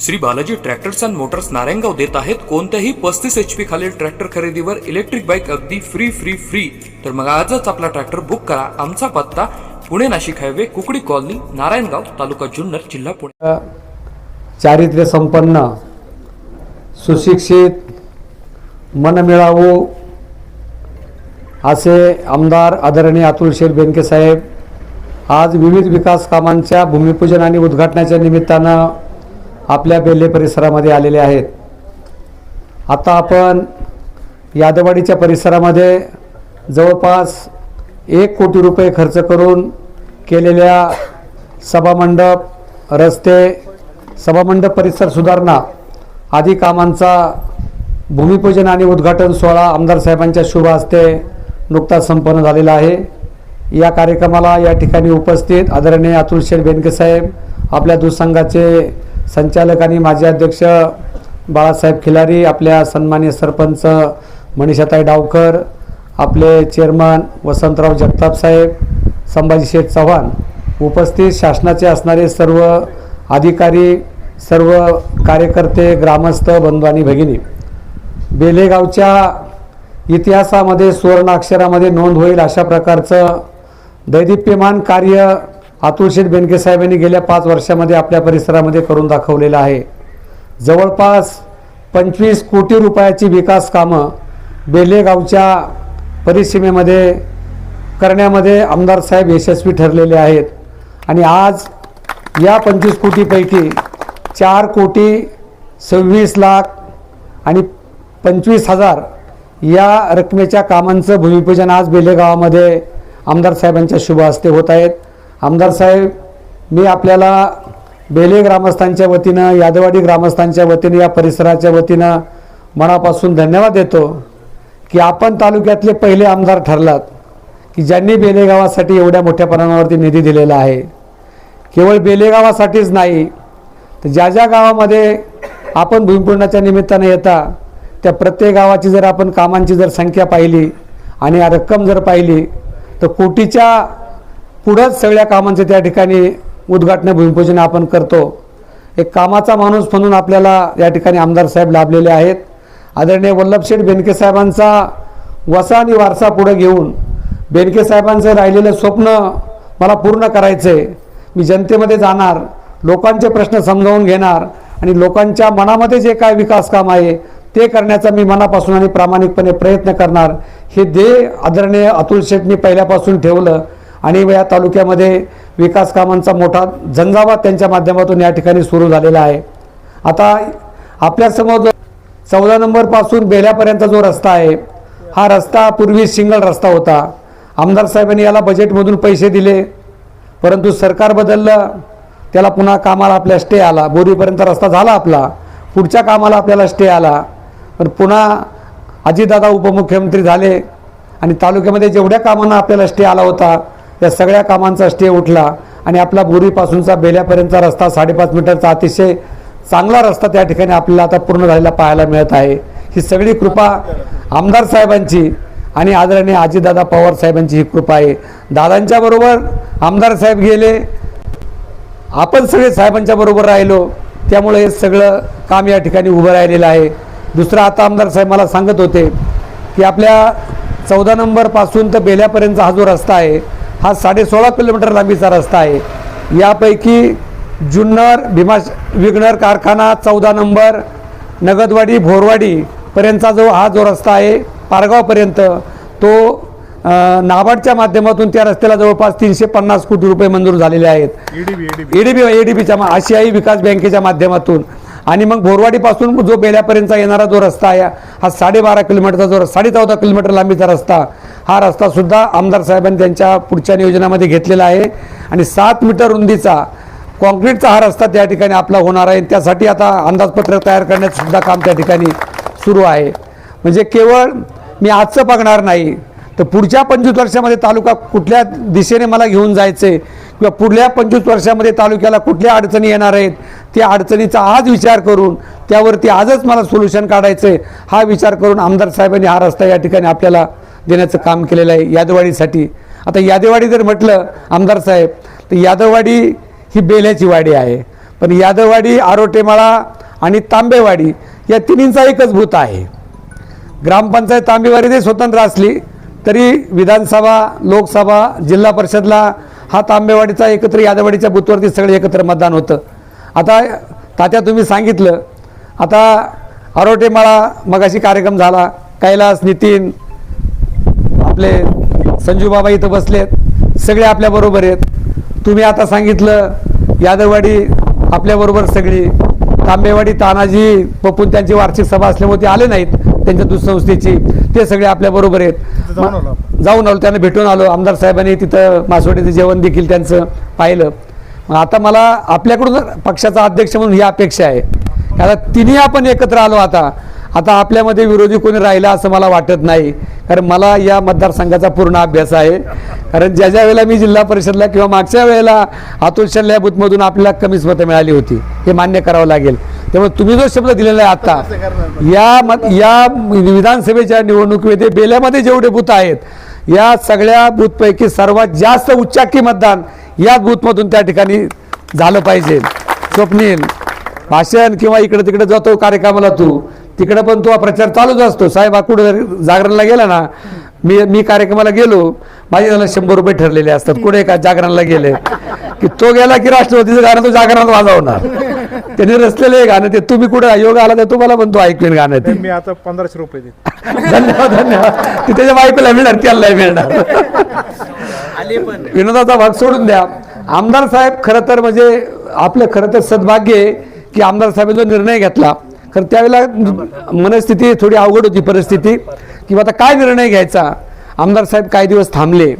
Shri Balaji tractors and motors Narayangaon देत आहेत कोणत्याही पस्तीस एच पी खालील ट्रॅक्टर खरेदीवर इलेक्ट्रिक बाईक अगदी फ्री फ्री फ्री तर मग आजच आपला ट्रॅक्टर बुक करा. आमचा पत्ता पुणे नाशिक हायवे कुकडी कॉलनी नारायणगाव तालुका जुन्नर जिल्हा पुणे. चारित्र्य संपन्न सुशिक्षित मनमिळावू असे आमदार आदरणीय अतुल शेर बेंके साहेब आज विविध विकास कामांच्या भूमिपूजन आणि उद्घाटनाच्या निमित्तानं आपल्या बेल्ले परिसरामध्ये आलेले आहेत. आता आपण यादवाडीच्या परिसरामध्ये जवळपास एक कोटी रुपये खर्च करून केलेल्या सभामंडप रस्ते सभामंडप परिसर सुधारणा आदी कामांचा भूमिपूजन आणि उद्घाटन सोहळा आमदार साहेबांच्या शुभ हस्ते नुकताच संपन्न झालेला आहे. या कार्यक्रमाला या ठिकाणी उपस्थित आदरणीय अतुल शेठ बेनके साहेब आपल्या दुसंघाचे संचालक आणि माजी अध्यक्ष बाळासाहेब खिलारी आपल्या सन्मान्य सरपंच मनीषाताई डावकर आपले चेअरमन वसंतराव जगताप साहेब संभाजी शेठ चव्हाण उपस्थित शासनाचे असणारे सर्व अधिकारी सर्व कार्यकर्ते ग्रामस्थ बंधू आणि भगिनी. बेलेगावच्या इतिहासामध्ये सुवर्णाक्षरामध्ये नोंद होईल अशा प्रकारचं दैदिप्यमान कार्य अतुलशेठ बेनके साहेबांनी गेल्या पाच वर्षामध्ये आपल्या परिसरामध्ये करून दाखवलेलं आहे. जवळपास पंचवीस कोटी रुपयाची विकास कामं बेलेगावच्या परिसीमेमध्ये करण्यामध्ये आमदार साहेब यशस्वी ठरलेले आहेत. आणि आज या पंचवीस कोटीपैकी चार कोटी सव्वीस लाख आणि पंचवीस हजार या रकमेच्या कामांचं भूमिपूजन आज बेलेगावामध्ये आमदार साहेबांच्या शुभ हस्ते होत आहेत आमदार साहेब मी आपल्याला बेले ग्रामस्थांच्या वतीनं यादवाडी ग्रामस्थांच्या वतीनं या परिसराच्या वतीनं मनापासून धन्यवाद देतो की आपण तालुक्यातले पहिले आमदार ठरलात की ज्यांनी बेलेगावासाठी एवढ्या मोठ्या प्रमाणावरती निधी दिलेला आहे. केवळ बेलेगावासाठीच नाही तर ज्या ज्या गावामध्ये आपण भूमिपूजनाच्या निमित्तानं येता त्या प्रत्येक गावाची जर आपण कामांची जर संख्या पाहिली आणि रक्कम जर पाहिली तर कोटीच्या पुढंच सगळ्या कामांचे त्या ठिकाणी उद्घाटन भूमिपूजन आपण करतो. एक कामाचा माणूस म्हणून आपल्याला या ठिकाणी आमदार साहेब लाभलेले आहेत. आदरणीय वल्लभशेठ बेनके साहेबांचा वसा आणि वारसा पुढे घेऊन बेनके साहेबांचं राहिलेलं स्वप्न मला पूर्ण करायचं आहे मी जनतेमध्ये जाणार लोकांचे प्रश्न समजावून घेणार आणि लोकांच्या मनामध्ये जे काय विकास काम आहे ते करण्याचा मी मनापासून आणि प्रामाणिकपणे प्रयत्न करणार. हे ध्येय आदरणीय अतुल शेठनी पहिल्यापासून ठेवलं. आणि या तालुक्यामध्ये विकास कामांचा मोठा झंझावात त्यांच्या माध्यमातून या ठिकाणी सुरू झालेला आहे. आता आपल्यासमोर जो चौदा नंबरपासून बेल्यापर्यंत जो रस्ता आहे हा रस्ता पूर्वी सिंगल रस्ता होता. आमदार साहेबांनी याला बजेटमधून पैसे दिले परंतु सरकार बदललं त्याला पुन्हा कामाला आपल्या स्टे आला. बोरीपर्यंत रस्ता झाला आपला पुढच्या कामाला आपल्याला स्टे आला. पण पुन्हा अजितदादा उपमुख्यमंत्री झाले आणि तालुक्यामध्ये जेवढ्या कामांना आपल्याला स्टे आला होता त्या सगळ्या कामांचा स्टे उठला आणि आपला बोरीपासूनचा बेल्यापर्यंतचा रस्ता साडेपाच मीटरचा अतिशय चांगला रस्ता त्या ठिकाणी आपल्याला आता पूर्ण झालेला पाहायला मिळत आहे. ही सगळी कृपा आमदार साहेबांची आणि आदरणीय आजीदादा पवार साहेबांची ही कृपा आहे. दादांच्या बरोबर आमदार साहेब गेले. आपण सगळे साहेबांच्या बरोबर राहिलो. त्यामुळे हे सगळं काम या ठिकाणी उभं राहिलेलं आहे. दुसरं आता आमदार साहेब मला सांगत होते की आपल्या चौदा नंबरपासून तर बेल्यापर्यंतचा हा जो रस्ता आहे हा साडे सोळा किलोमीटर लांबीचा रस्ता आहे. यापैकी जुन्नर भीमा विघ्नर कारखाना चौदा नंबर नगदवाडी भोरवाडी पर्यंतचा जो हा जो रस्ता आहे पारगावपर्यंत तो नाबार्डच्या माध्यमातून त्या रस्त्याला जवळपास तीनशे पन्नास कोटी रुपये मंजूर झालेले आहेत. एडीबी एडीबीच्या आशियाई विकास बँकेच्या माध्यमातून. आणि मग भोरवाडीपासून जो बेल्यापर्यंतचा येणारा जो रस्ता आहे हा साडेबारा किलोमीटरचा जो साडे चौदा किलोमीटर लांबीचा रस्ता हा रस्तासुद्धा आमदार साहेबांनी त्यांच्या पुढच्या नियोजनामध्ये घेतलेला आहे. आणि सात मीटर रुंदीचा कॉन्क्रीटचा हा रस्ता त्या ठिकाणी आपला होणार आहे. त्यासाठी आता अंदाजपत्रक तयार करण्याचंसुद्धा काम त्या ठिकाणी सुरू आहे. म्हणजे केवळ मी आजचं बघणार नाही तर पुढच्या पंचवीस वर्षामध्ये तालुका कुठल्या दिशेने मला घेऊन जायचे किंवा पुढल्या पंचवीस वर्षामध्ये तालुक्याला कुठल्या अडचणी येणार आहेत त्या अडचणीचा आज विचार करून त्यावरती आजच मला सोल्युशन काढायचं आहे हा विचार करून आमदार साहेबांनी हा रस्ता या ठिकाणी आपल्याला देण्याचं काम केलेलं आहे यादवाडीसाठी आता यादवाडी जर म्हटलं आमदार साहेब तर यादववाडी ही बेल्याची वाडी आहे. पण यादववाडी आरोटेमाळा आणि तांबेवाडी या तिन्हींचा एकच भूत आहे. ग्रामपंचायत तांबेवाडी जरी स्वतंत्र असली तरी विधानसभा लोकसभा जिल्हा परिषदला हा तांबेवाडीचा एकत्र यादवाडीच्या बूथवरती सगळे एकत्र मतदान होतं. आता तात्या तुम्ही सांगितलं आता आरोटेमाळा मगाशी कार्यक्रम झाला कैलास नितीन आपले संजू बाबा इथं बसलेत. सगळे आपल्याबरोबर आहेत. तुम्ही आता सांगितलं यादववाडी आपल्याबरोबर सगळी. तांबेवाडी तानाजी पप्पून त्यांची वार्षिक सभा असल्यामुळे ते आले नाहीत त्यांच्या दुसंस्थेची. ते सगळे आपल्याबरोबर आहेत. जाऊन आलो त्यांना भेटून आलो. आमदार साहेबांनी तिथं मासवडीचं जेवण देखील त्यांचं पाहिलं. आता मला आपल्याकडून पक्षाचा अध्यक्ष म्हणून ही अपेक्षा आहे. आता तिन्ही आपण एकत्र आलो आता. आता आपल्यामध्ये विरोधी कोणी राहिला असं मला वाटत नाही. कारण मला या मतदारसंघाचा पूर्ण अभ्यास आहे. कारण ज्या ज्या वेळेला मी जिल्हा परिषदला किंवा मागच्या वेळेला अतुल बूथमधून आपल्याला कमीच मतं मिळाली होती हे मान्य करावं लागेल. त्यामुळे तुम्ही जो शब्द दिलेला आहे आता या मत या विधानसभेच्या निवडणुकीमध्ये बेल्यामध्ये जेवढे बूथ आहेत या सगळ्या बूथपैकी सर्वात जास्त उच्चाकी मतदान या बूथमधून त्या ठिकाणी झालं पाहिजे. स्वप्नील भाषण किंवा इकडे तिकडे जातो कार्यक्रमाला तू तिकडे पण तो प्रचार चालूच असतो. साहेब कुठं जागरणला गेला ना मी मी कार्यक्रमाला गेलो माझे त्याला शंभर रुपये ठरलेले असतात. कुठे का जागरणला गेले? की तो गेला की राष्ट्रपतीचं गाणं तो जागरणात वाजवणार. त्याने रचलेलं हे गाणं ते तुम्ही कुठं योग आला तर तुम्हाला पण तो ऐकवेन गाणं ते. मी आता पंधराशे रुपये देतो. धन्यवाद धन्यवाद. ते त्याच्या बायकोला मिळणार त्याला मिळणार. विनोदाचा भाग सोडून द्या. आमदार साहेब खरं तर म्हणजे आपलं खरं तर सद्भाग्य आहे की आमदार साहेबांनी जो निर्णय घेतला कारण त्यावेळेला मनस्थिती थोडी अवघड होती परिस्थिती. किंवा आता काय निर्णय घ्यायचा? आमदार साहेब काही दिवस थांबले.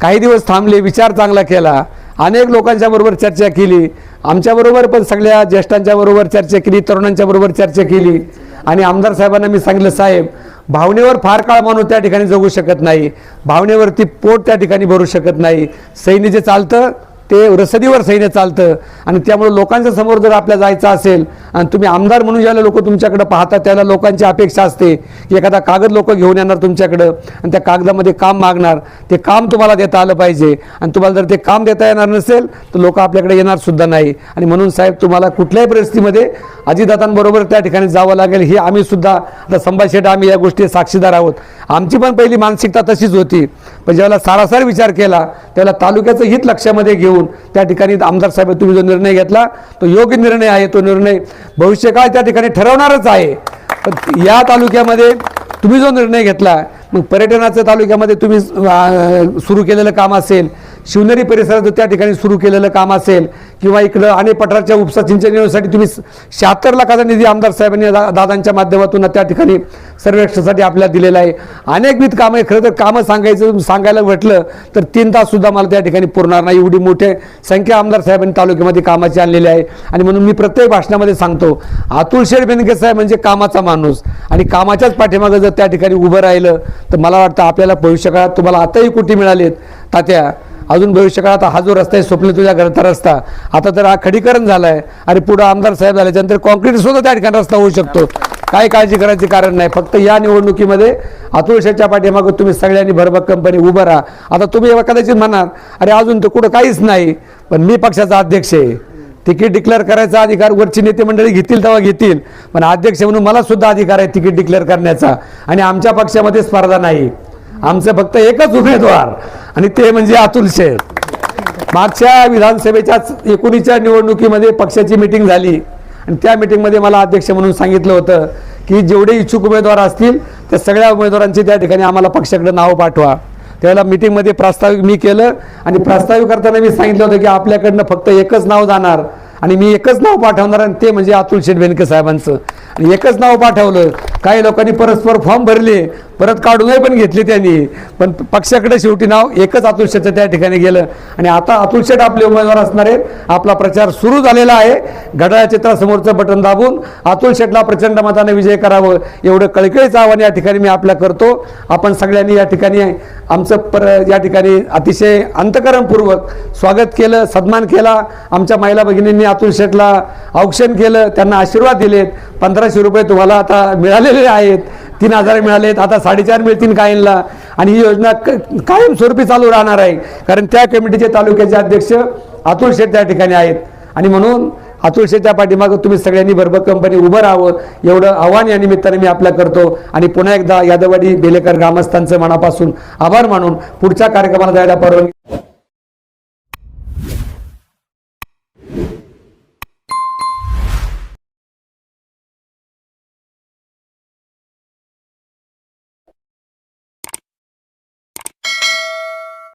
काही दिवस थांबले विचार चांगला केला. अनेक लोकांच्या बरोबर चर्चा केली. आमच्याबरोबर पण सगळ्या ज्येष्ठांच्या बरोबर चर्चा केली तरुणांच्या बरोबर चर्चा केली. आणि आमदार साहेबांना मी सांगितलं साहेब भावनेवर फार काळ माणूस त्या ठिकाणी जगू शकत नाही. भावनेवरती पोट त्या ठिकाणी भरू शकत नाही. सैन्य जे चालतं ते रसदीवर सैन्य चालतं आणि त्यामुळे लोकांच्या समोर जर आपल्या जायचं असेल आणि तुम्ही आमदार म्हणून ज्याला लोक तुमच्याकडे पाहतात त्याला लोकांची अपेक्षा असते की एखादा कागद लोक घेऊन येणार तुमच्याकडं आणि त्या कागदामध्ये काम मागणार ते काम तुम्हाला देता आलं पाहिजे आणि तुम्हाला जर ते काम देता येणार नसेल तर लोक आपल्याकडे येणार सुद्धा नाही. आणि म्हणून साहेब तुम्हाला कुठल्याही परिस्थितीमध्ये अजितदातांबरोबर त्या ठिकाणी जावं लागेल हे आम्ही सुद्धा आता संभाजी शेठ आम्ही या गोष्टी साक्षीदार आहोत. आमची पण पहिली मानसिकता तशीच होती. पण ज्यावेळेला सारासार विचार केला त्याला तालुक्याचं हित लक्षामध्ये घेऊन त्या ठिकाणी आमदार साहेब तुम्ही जो निर्णय घेतला तो योग्य निर्णय आहे तो निर्णय भविष्यकाळ त्या ठिकाणी ठरवणारच आहे. पण या तालुक्यामध्ये तुम्ही जो निर्णय घेतला मग पर्यटनाचं तालुक्यामध्ये तुम्ही सुरू केलेलं काम असेल शिवनेरी परिसरात त्या ठिकाणी सुरू केलेलं काम असेल किंवा इकडं आणि पठारच्या उपसा सिंचन योजनेसाठी तुम्ही शहात्तर लाखाचा निधी आमदार साहेबांनी दा- दादांच्या माध्यमातून त्या ठिकाणी सर्वेक्षणासाठी आपल्याला दिलेला आहे. अनेकविध कामं आहे खरं तर कामं सांगायचं सांगायला म्हटलं तर तीन तास सुद्धा मला त्या ठिकाणी पुरणार नाही. एवढी मोठे संख्या आमदार साहेबांनी तालुक्यामध्ये कामाची आणलेली आहे. आणि म्हणून मी प्रत्येक भाषणामध्ये सांगतो अतुल शेठ बेनके साहेब म्हणजे कामाचा माणूस. आणि कामाच्याच पाठीमागं जर त्या ठिकाणी उभं राहिलं तर मला वाटतं आपल्याला भविष्यकाळात तुम्हाला आताही कुठे मिळालेत तात्या अजून भविष्यकाळात हा जो रस्ता आहे स्वप्न तुझ्या घरचा रस्ता. आता तर हा खडीकरण झाला आहे आणि पुढं आमदार साहेब झाल्याच्यानंतर कॉन्क्रीट सुद्धा त्या ठिकाणी रस्ता होऊ शकतो. काय काळजी करायची कारण नाही. फक्त या निवडणुकीमध्ये अतुल शेठच्या पाठीमागं तुम्ही सगळ्यांनी भरभक्कमपणे उभं राहा. आता तुम्ही कदाचित म्हणाल अरे अजून तर कुठं काहीच नाही. पण मी पक्षाचा अध्यक्ष आहे. तिकीट डिक्लेअर करायचा अधिकार वरची नेते मंडळी घेतील तेव्हा घेतील. पण अध्यक्ष म्हणून मला सुद्धा अधिकार आहे तिकीट डिक्लेअर करण्याचा. आणि आमच्या पक्षामध्ये स्पर्धा नाही. आमचं फक्त एकच उमेदवार आणि ते म्हणजे अतुल शेठ. मागच्या विधानसभेच्याच एकोणीसच्या निवडणुकीमध्ये पक्षाची मिटिंग झाली. आणि त्या मिटिंगमध्ये मला अध्यक्ष म्हणून सांगितलं होतं की जेवढे इच्छुक उमेदवार असतील त्या सगळ्या उमेदवारांची त्या ठिकाणी आम्हाला पक्षाकडे नाव पाठवा. त्यावेळेला मिटिंगमध्ये प्रस्ताविक मी केलं आणि प्रस्ताविक करताना मी सांगितलं होतं की आपल्याकडनं फक्त एकच नाव जाणार आणि मी एकच नाव पाठवणार आणि ते म्हणजे अतुल शेठ बेनके साहेबांचं. आणि एकच नाव पाठवलं काही लोकांनी परस्पर फॉर्म भरले परत काढूनही पण घेतले त्यांनी. पण पक्षाकडे शेवटी नाव एकच अतुल शेठचं त्या ठिकाणी गेलं. आणि आता अतुल शेट आपले उमेदवार असणार आहेत. आपला प्रचार सुरू झालेला आहे. घड्याळ चित्रासमोरचं बटन दाबून अतुल शेटला प्रचंड मताने विजय करावं एवढं कळकळीचं आव्हान या ठिकाणी मी आपल्या करतो. आपण सगळ्यांनी या ठिकाणी आमचं पर या ठिकाणी अतिशय अंतकरणपूर्वक स्वागत केलं सन्मान केला. आमच्या महिला भगिनींनी अतुल शेठला औक्षण केलं त्यांना आशीर्वाद दिलेत. पंधराशे रुपये तुम्हाला आता मिळालेले आहेत. तीन हजार मिळालेत आता साडेचार मिळतील काहींना. आणि ही योजना कायमस्वरूपी चालू राहणार आहे. कारण त्या कमिटीचे तालुक्याचे अध्यक्ष अतुल शेठ त्या ठिकाणी आहेत. आणि म्हणून अतुल शेठच्या पाठीमागं तुम्ही सगळ्यांनी भरभक्कमपणे उभं राहावं. एवढं आव्हान या निमित्ताने मी आपल्या करतो. आणि पुन्हा एकदा यादववाडी बेलेकर ग्रामस्थांचं मनापासून आभार मानून पुढच्या कार्यक्रमाला जायला परवानगी